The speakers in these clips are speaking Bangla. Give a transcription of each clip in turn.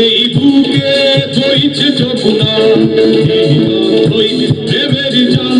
এই বুকে বইছে যমুনা প্রেমের জাল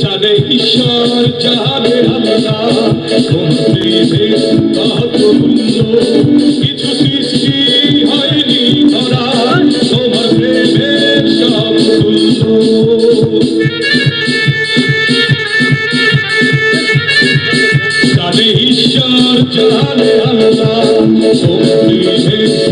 সারে ঈশ্বর চাহাবে আমরা কোন প্রেমে কত কিছু সৃষ্টি হয়নি ধরা তোমার প্রেমের সব সারে ঈশ্বর চাহাবে আমরা কোন প্রেমে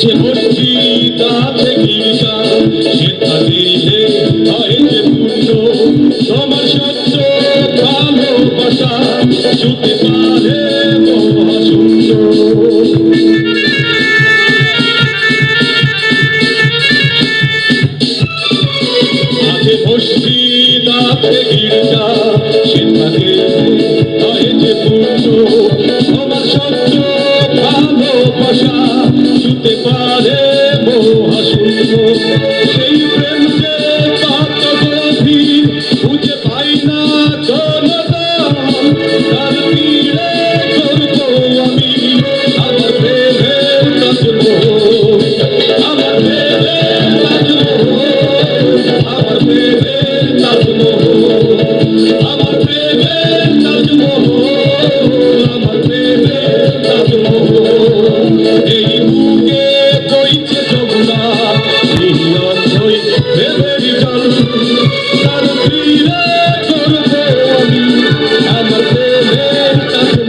যে হচ্ছি তা থেকে সে তাদের সে আহেতে পূর্ণ তোমার সত্য ভালোবাসা শুতে পার ভালোবাসা শুতে পারে মহাশূন্য সেই প্রেম যে পাত্রী খুঁজে পাই না জনতাম তার পীড়ে করব আমি আমার প্রেমের নাচব আমার প্রেমের নাচব আমার প্রেমের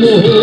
Oh,